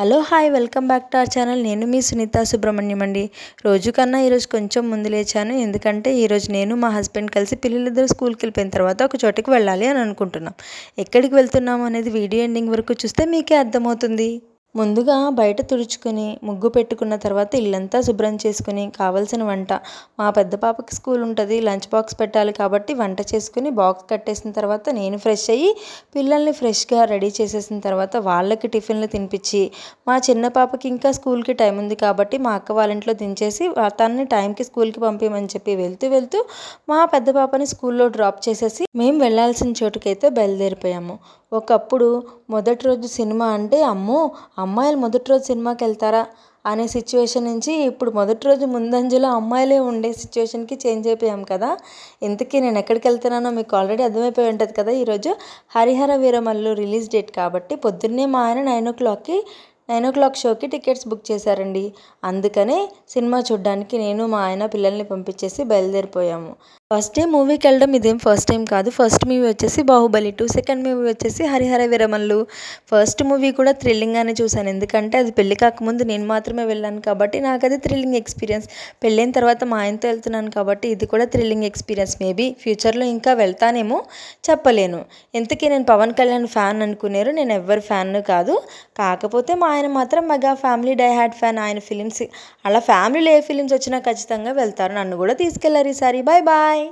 Hello hi welcome back to our channel. నేను మీ సునీత సుబ్రహ్మణ్యం అండి రోజు కన్నా ఈరోజు కొంచెం ముందు లేచాను. ఎందుకంటే ఈరోజు నేను మా హస్బెండ్ కలిసి పిల్లలిద్దరు స్కూల్కి వెళ్ళిపోయిన తర్వాత ఒక చోటికి వెళ్ళాలి అని అనుకుంటున్నాం. ఎక్కడికి వెళ్తున్నాము అనేది వీడియో ఎండింగ్ వరకు చూస్తే మీకే అర్థమవుతుంది. ముందుగా బయట తుడుచుకుని ముగ్గు పెట్టుకున్న తర్వాత ఇల్లంతా శుభ్రం చేసుకుని కావాల్సిన వంట. మా పెద్ద పాపకి స్కూల్ ఉంటుంది లంచ్ బాక్స్ పెట్టాలి కాబట్టి వంట చేసుకుని బాక్స్ కట్టేసిన తర్వాత నేను ఫ్రెష్ అయ్యి పిల్లల్ని ఫ్రెష్గా రెడీ చేసేసిన తర్వాత వాళ్ళకి టిఫిన్లు తినిపించి మా చిన్న పాపకి ఇంకా స్కూల్కి టైం ఉంది కాబట్టి మా అక్క వాళ్ళ ఇంట్లో దించేసి తనని టైంకి స్కూల్కి పంపించమని చెప్పి వెళ్తూ వెళ్తూ మా పెద్ద పాపని స్కూల్లో డ్రాప్ చేసేసి మేము వెళ్ళాల్సిన చోటుకైతే బయలుదేరిపోయాము. ఒకప్పుడు మొదటి రోజు సినిమా అంటే అమ్మో అమ్మాయిలు మొదటి రోజు సినిమాకి వెళ్తారా అనే సిచ్యువేషన్ నుంచి ఇప్పుడు మొదటి రోజు ముందంజలో అమ్మాయిలే ఉండే సిచ్యువేషన్కి చేంజ్ అయిపోయాం కదా. ఇంతకీ నేను ఎక్కడికి వెళ్తున్నానో మీకు ఆల్రెడీ అర్థమైపోయి ఉంటుంది కదా. ఈరోజు హరిహర వీరమల్లు రిలీజ్ డేట్ కాబట్టి పొద్దున్నే మా ఆయన నైన్ ఓ క్లాక్కి నైన్ ఓ క్లాక్ షోకి టికెట్స్ బుక్ చేశారండి. అందుకనే సినిమా చూడడానికి నేను మా ఆయన పిల్లల్ని పంపించేసి బయలుదేరిపోయాము. ఫస్ట్ డే మూవీకి వెళ్ళడం ఇదేం ఫస్ట్ టైం కాదు. ఫస్ట్ మూవీ వచ్చేసి బాహుబలి టూ సెకండ్ మూవీ వచ్చేసి హరిహర వీరమల్లు. ఫస్ట్ మూవీ కూడా థ్రిల్లింగ్గానే చూశాను. ఎందుకంటే అది పెళ్ళి కాకముందు నేను మాత్రమే వెళ్ళాను కాబట్టి నాకు అది థ్రిల్లింగ్ ఎక్స్పీరియన్స్. పెళ్ళైన తర్వాత మా ఆయనతో వెళ్తున్నాను కాబట్టి ఇది కూడా థ్రిల్లింగ్ ఎక్స్పీరియన్స్ మేబీ ఫ్యూచర్లో ఇంకా వెళ్తానేమో చెప్పలేను. ఎంతకీ నేను పవన్ కళ్యాణ్ ఫ్యాన్ అనుకున్నారు నేను ఎవరి ఫ్యాన్ కాదు. కాకపోతే మా ఆయన మాత్రం mega family die hard fan. ఆయన ఫిలిమ్స్ అలా ఫ్యామిలీలో ఏ ఫిలిమ్స్ వచ్చినా ఖచ్చితంగా వెళ్తారు. నన్ను కూడా తీసుకెళ్ళారు ఈసారి. Bye bye